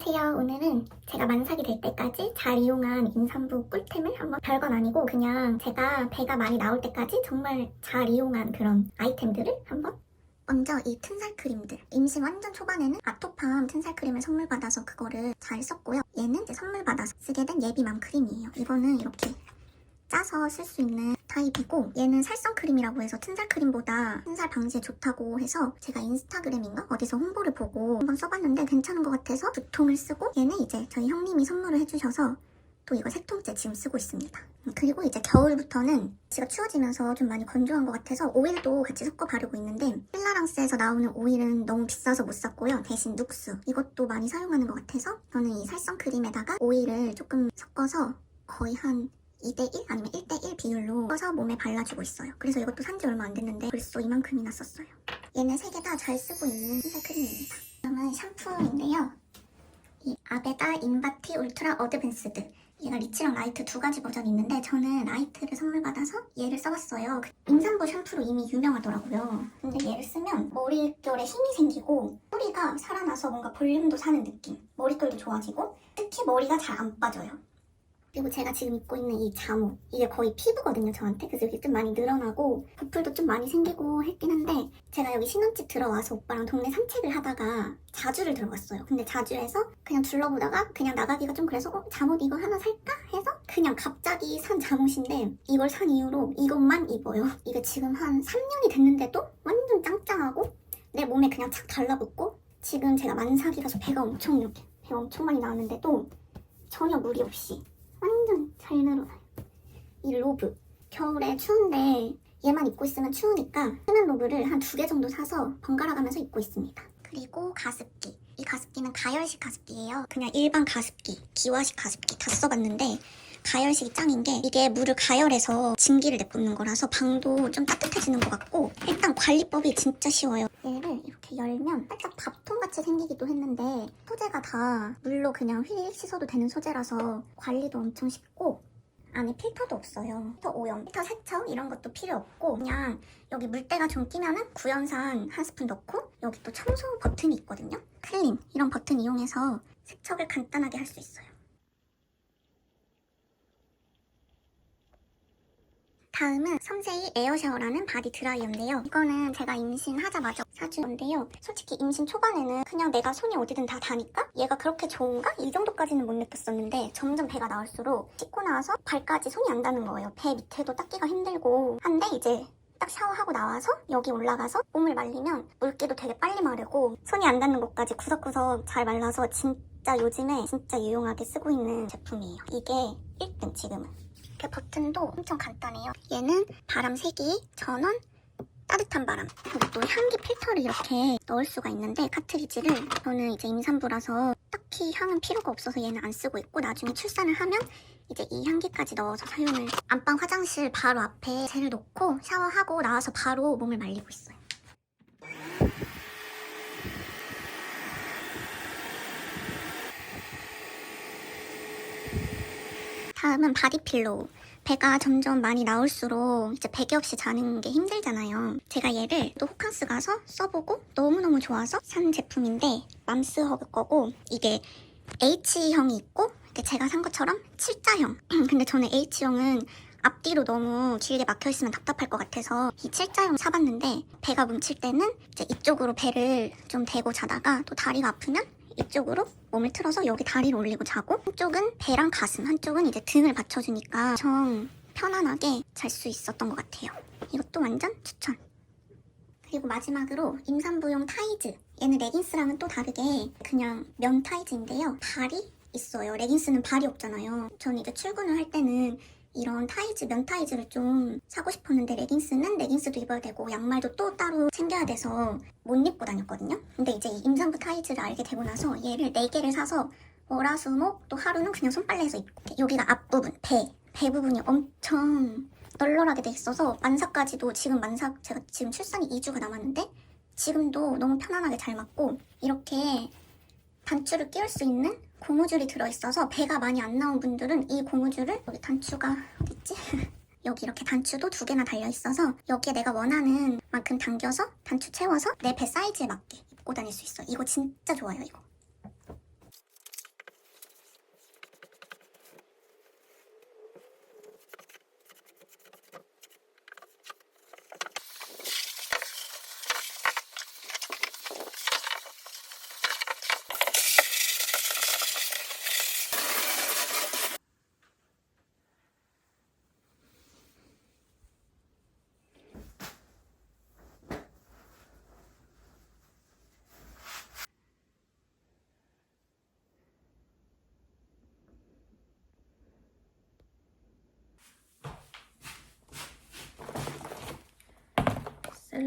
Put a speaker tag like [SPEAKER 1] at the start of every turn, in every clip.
[SPEAKER 1] 안녕하세요. 오늘은 제가 만삭이 될 때까지 잘 이용한 임산부 꿀템을 한번 별건 아니고 그냥 제가 배가 많이 나올 때까지 정말 잘 이용한 그런 아이템들을 한번 먼저 이 튼살 크림들. 임신 완전 초반에는 아토팜 튼살 크림을 선물 받아서 그거를 잘 썼고요. 얘는 이제 선물 받아서 쓰게 된 예비맘 크림이에요. 이거는 이렇게 짜서 쓸 수 있는 타입이고 얘는 살성 크림이라고 해서 튼살 크림보다 튼살 방지에 좋다고 해서 제가 인스타그램인가 어디서 홍보를 보고 한번 써봤는데 괜찮은 것 같아서 두 통을 쓰고 얘는 이제 저희 형님이 선물을 해주셔서 또 이거 세 통째 지금 쓰고 있습니다. 그리고 이제 겨울부터는 지가 추워지면서 좀 많이 건조한 것 같아서 오일도 같이 섞어 바르고 있는데 필라랑스에서 나오는 오일은 너무 비싸서 못 샀고요. 대신 눅스 이것도 많이 사용하는 것 같아서 저는 이 살성 크림에다가 오일을 조금 섞어서 거의 한 2대1 아니면 1대1 비율로 써서 몸에 발라주고 있어요. 그래서 이것도 산지 얼마 안 됐는데 벌써 이만큼이나 썼어요. 얘는 세 개 다 잘 쓰고 있는 흰살 크림입니다. 다음은 샴푸인데요. 이 아베다 인바티 울트라 어드밴스드 얘가 리치랑 라이트 두 가지 버전이 있는데 저는 라이트를 선물 받아서 얘를 써봤어요. 그 임산부 샴푸로 이미 유명하더라고요. 근데 얘를 쓰면 머릿결에 힘이 생기고 뿌리가 살아나서 뭔가 볼륨도 사는 느낌. 머릿결도 좋아지고 특히 머리가 잘 안 빠져요. 그리고 제가 지금 입고 있는 이 잠옷 이게 거의 피부거든요 저한테. 그래서 여기 좀 많이 늘어나고 부풀도 좀 많이 생기고 했긴 한데 제가 여기 신혼집 들어와서 오빠랑 동네 산책을 하다가 자주를 들어갔어요. 근데 자주에서 그냥 둘러보다가 그냥 나가기가 좀 그래서 어, 잠옷 이거 하나 살까? 해서 그냥 갑자기 산 잠옷인데 이걸 산 이후로 이것만 입어요. 이게 지금 한 3년이 됐는데도 완전 짱짱하고 내 몸에 그냥 착 달라붙고 지금 제가 만삭이라서 배가 엄청 이렇게 배가 엄청 많이 나왔는데도 전혀 무리 없이 완전 잘 늘어나요. 이 로브. 겨울에 추운데 얘만 입고 있으면 추우니까 수면 로브를 한 두 개 정도 사서 번갈아 가면서 입고 있습니다. 그리고 가습기. 이 가습기는 가열식 가습기예요. 그냥 일반 가습기, 기화식 가습기 다 써봤는데 가열식이 짱인 게 이게 물을 가열해서 증기를 내뿜는 거라서 방도 좀 따뜻해지는 것 같고 일단 관리법이 진짜 쉬워요. 얘를 이렇게 열면 살짝 밥통 같이 생기기도 했는데 소재가 다 물로 그냥 휘 씻어도 되는 소재라서 관리도 엄청 쉽고 안에 필터도 없어요. 필터 오염, 필터 세척 이런 것도 필요 없고 그냥 여기 물때가 좀 끼면은 구연산 한 스푼 넣고 여기 또 청소 버튼이 있거든요. 클린 이런 버튼 이용해서 세척을 간단하게 할 수 있어요. 다음은 섬세이 에어샤워라는 바디 드라이어인데요. 이거는 제가 임신하자마자 사준 건데요. 솔직히 임신 초반에는 그냥 내가 손이 어디든 다 닿으니까 얘가 그렇게 좋은가? 이 정도까지는 못 느꼈었는데 점점 배가 나올수록 씻고 나와서 발까지 손이 안 닿는 거예요. 배 밑에도 닦기가 힘들고 한데 이제 딱 샤워하고 나와서 여기 올라가서 몸을 말리면 물기도 되게 빨리 마르고 손이 안 닿는 곳까지 구석구석 잘 말라서 진짜 요즘에 진짜 유용하게 쓰고 있는 제품이에요. 이게 1등 지금은. 이렇게 버튼도 엄청 간단해요. 얘는 바람 세기, 전원, 따뜻한 바람. 그리고 또 향기 필터를 이렇게 넣을 수가 있는데 카트리지를 저는 이제 임산부라서 딱히 향은 필요가 없어서 얘는 안 쓰고 있고 나중에 출산을 하면 이제 이 향기까지 넣어서 사용을 안방 화장실 바로 앞에 젤을 놓고 샤워하고 나와서 바로 몸을 말리고 있어요. 다음은 바디필로우. 배가 점점 많이 나올수록 이제 베개 없이 자는 게 힘들잖아요. 제가 얘를 또 호캉스 가서 써보고 너무너무 좋아서 산 제품인데 맘스허그 거고 이게 H형이 있고 제가 산 것처럼 7자형. 근데 저는 H형은 앞뒤로 너무 길게 막혀 있으면 답답할 것 같아서 이 7자형 사봤는데 배가 뭉칠 때는 이제 이쪽으로 배를 좀 대고 자다가 또 다리가 아프면 이쪽으로 몸을 틀어서 여기 다리를 올리고 자고 한쪽은 배랑 가슴 한쪽은 이제 등을 받쳐주니까 엄청 편안하게 잘 수 있었던 것 같아요. 이것도 완전 추천. 그리고 마지막으로 임산부용 타이즈. 얘는 레깅스랑은 또 다르게 그냥 면 타이즈인데요. 발이 있어요. 레깅스는 발이 없잖아요. 저는 이제 출근을 할 때는 이런 타이즈, 면 타이즈를 좀 사고 싶었는데 레깅스는 레깅스도 입어야 되고 양말도 또 따로 챙겨야 돼서 못 입고 다녔거든요. 근데 이제 이 임산부 타이즈를 알게 되고 나서 얘를 4개를 사서 월화수목 또 하루는 그냥 손빨래해서 입고 여기가 앞부분, 배, 배 부분이 엄청 널널하게 돼 있어서 만사까지도 지금 만사 제가 지금 출산이 2주가 남았는데 지금도 너무 편안하게 잘 맞고 이렇게 단추를 끼울 수 있는 고무줄이 들어있어서 배가 많이 안 나온 분들은 이 고무줄을 여기 단추가 어딨지? 여기 이렇게 단추도 두 개나 달려있어서 여기에 내가 원하는 만큼 당겨서 단추 채워서 내 배 사이즈에 맞게 입고 다닐 수 있어. 이거 진짜 좋아요, 이거.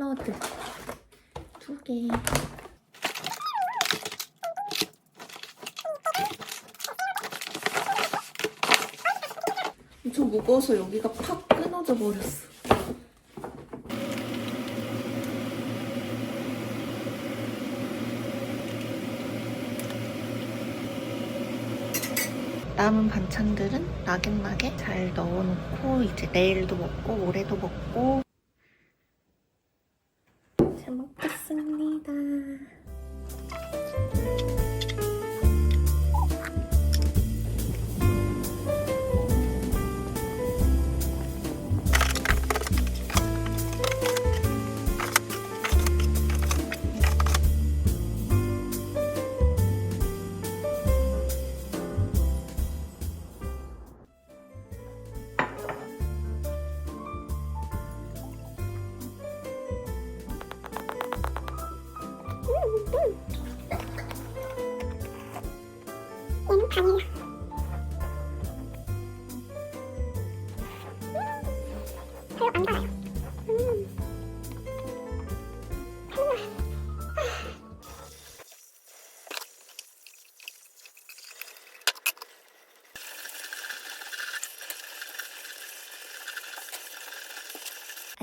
[SPEAKER 2] 샐러드 두 개. 엄청 무거워서 여기가 팍 끊어져 버렸어. 남은 반찬들은 나긋나게 잘 넣어놓고 이제 내일도 먹고 모레도 먹고 잘 먹겠습니다.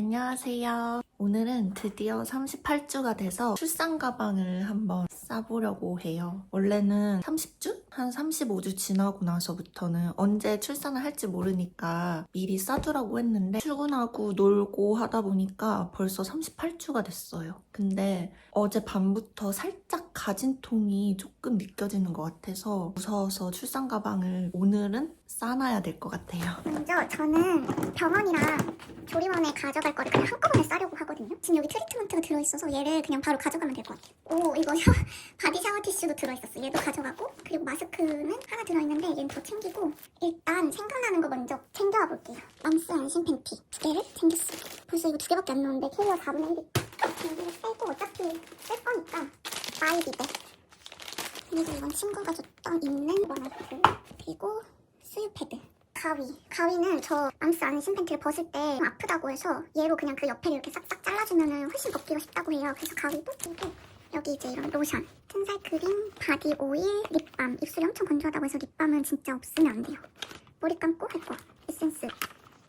[SPEAKER 2] 안녕하세요. 오늘은 드디어 38주가 돼서 출산 가방을 한번 싸보려고 해요. 원래는 30주? 한 35주 지나고 나서부터는 언제 출산을 할지 모르니까 미리 싸두라고 했는데 출근하고 놀고 하다 보니까 벌써 38주가 됐어요. 근데 어제 밤부터 살짝 가진통이 조금 느껴지는 것 같아서 무서워서 출산 가방을 오늘은 싸놔야 될 것 같아요.
[SPEAKER 1] 먼저 저는 병원이랑 조리원에 가져갈 거를 그냥 한꺼번에 싸려고 하거든요. 지금 여기 트리트먼트가 들어있어서 얘를 그냥 바로 가져가면 될 것 같아요. 오 이거 샤, 바디 샤워 티슈도 들어있었어. 얘도 가져가고 그리고 마스크 는 하나 들어있는데 얘는 더 챙기고 일단 생각나는 거 먼저 챙겨와 볼게요. 맘스 안심 팬티 두 개를 챙겼어요. 벌써 이거 두 개밖에 안 나오는데 캐리어 4분의 1이 여기를 빼고 어차피 쓸 거니까 마이비데 그리고 이건 친구가 줬던 있는 원화고 그리고 수유 패드 가위. 가위는 저 암스 안에 신팬티를 벗을 때 아프다고 해서 얘로 그냥 그 옆에를 이렇게 싹싹 잘라주면 훨씬 벗기가 쉽다고 해요. 그래서 가위도 그리고 여기 이제 이런 로션, 튼살 크림, 바디 오일, 립밤. 입술이 엄청 건조하다고 해서 립밤은 진짜 없으면 안 돼요. 머리 감고 할 거. 에센스,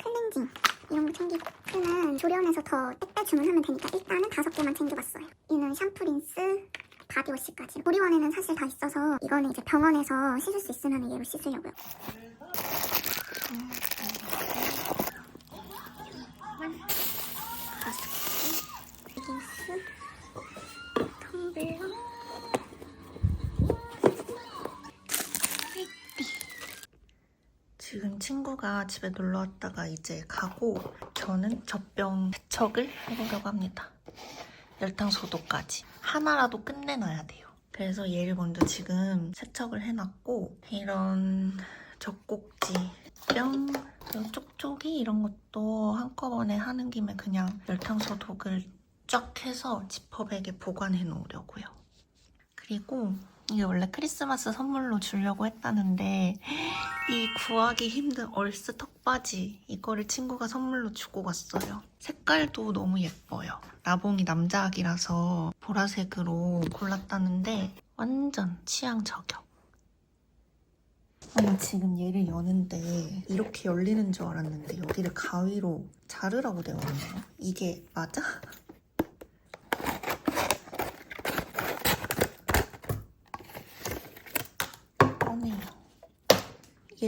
[SPEAKER 1] 클렌징 이런 거 챙기고 얘는 조리원에서 더 택배 주문하면 되니까 일단은 다섯 개만 챙겨봤어요. 얘는 샴푸, 린스, 바디워시까지. 조리원에는 사실 다 있어서 이거는 이제 병원에서 씻을 수 있으면 얘로 씻으려고요. 레깅스, 텀블러,
[SPEAKER 2] 친구가 집에 놀러 왔다가 이제 가고 저는 젖병 세척을 해보려고 합니다. 열탕 소독까지 하나라도 끝내놔야 돼요. 그래서 얘를 먼저 지금 세척을 해놨고 이런 젖꼭지 뿅 쪽쪽이 이런 것도 한꺼번에 하는 김에 그냥 열탕 소독을 쫙 해서 지퍼백에 보관해 놓으려고요. 그리고 이게 원래 크리스마스 선물로 주려고 했다는데 이 구하기 힘든 얼스 턱바지 이거를 친구가 선물로 주고 갔어요. 색깔도 너무 예뻐요. 나봉이 남자악이라서 보라색으로 골랐다는데 완전 취향 저격. 아니 지금 얘를 여는데 이렇게 열리는 줄 알았는데 여기를 가위로 자르라고 되어 있네요. 이게 맞아? 꺼내요.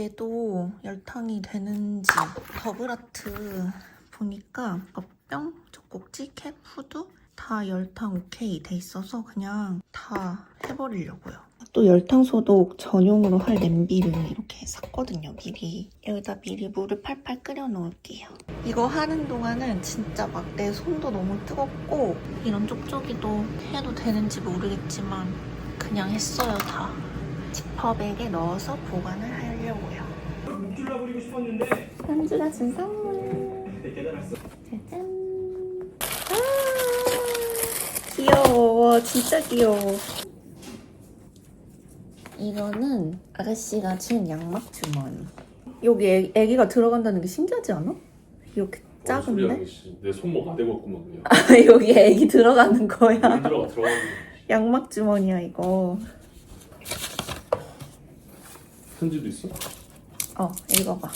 [SPEAKER 2] 얘도 열탕이 되는지 더블아트 보니까 뼈병, 젖꼭지, 캡, 후드 다 열탕 오케이 돼 있어서 그냥 다 해버리려고요. 또 열탕 소독 전용으로 할 냄비를 이렇게 샀거든요, 미리. 여기다 미리 물을 팔팔 끓여 놓을게요. 이거 하는 동안은 진짜 막 내 손도 너무 뜨겁고 이런 쪽쪽이도 해도 되는지 모르겠지만 그냥 했어요, 다. 지퍼백에 넣어서 보관을 하려고요.
[SPEAKER 3] 목줄라 부리고 싶었는데
[SPEAKER 2] 현주가 준 선물.
[SPEAKER 3] 네, 대단했어.
[SPEAKER 2] 짜잔. 아, 귀여워. 진짜 귀여워. 이거는 아가씨가 준 양막 주머니. 여기 애, 애기가 들어간다는 게 신기하지 않아? 이렇게 작은데?
[SPEAKER 4] 내 손목 아대고 있구만 그냥.
[SPEAKER 2] 여기 애기 들어가는 거야.
[SPEAKER 4] 안 들어가 들어가는 거.
[SPEAKER 2] 양막 주머니야 이거.
[SPEAKER 4] 편지도 있어?
[SPEAKER 2] 어 읽어봐.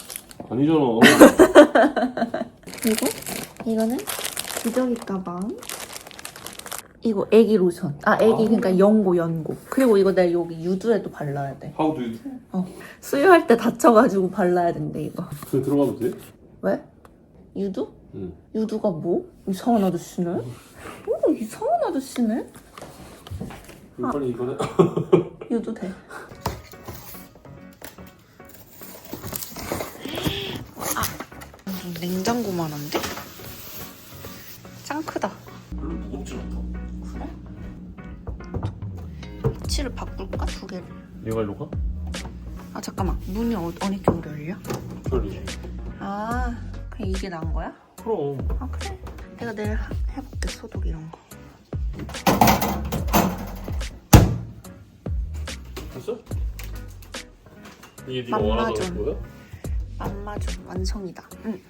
[SPEAKER 4] 아니잖아.
[SPEAKER 2] 그리고 이거는 기저귀 가방. 이거 애기 로션. 아 애기
[SPEAKER 4] 아.
[SPEAKER 2] 그러니까 연고 연고. 그리고 이거 내가 여기 유두에도 발라야 돼.
[SPEAKER 4] 하우도
[SPEAKER 2] 수유할 때 다쳐가지고 발라야 된대 이거.
[SPEAKER 4] 그 들어가도 돼?
[SPEAKER 2] 왜? 유두?
[SPEAKER 4] 응.
[SPEAKER 2] 유두가 뭐? 이상한 아저씨네? 오 이상한 아저씨네?
[SPEAKER 4] 그럼 빨리 이거는
[SPEAKER 2] 유두 돼. 냉장고만한데? 짱 크다.
[SPEAKER 4] 별로 무겁지 않다.
[SPEAKER 2] 그래? 위치를 바꿀까? 두 개를.
[SPEAKER 4] 얘가 일로 가?
[SPEAKER 2] 아 잠깐만 문이 어, 어느 쪽으로 열려?
[SPEAKER 4] 별로.
[SPEAKER 2] 아 그냥 이게 나은 거야?
[SPEAKER 4] 그럼.
[SPEAKER 2] 아 그래 내가 내일 하- 해볼게 소독 이런 거
[SPEAKER 4] 됐어? 이게 네가
[SPEAKER 2] 맘마
[SPEAKER 4] 원하던
[SPEAKER 2] 좀.
[SPEAKER 4] 거야?
[SPEAKER 2] 안 맞아 완성이다 응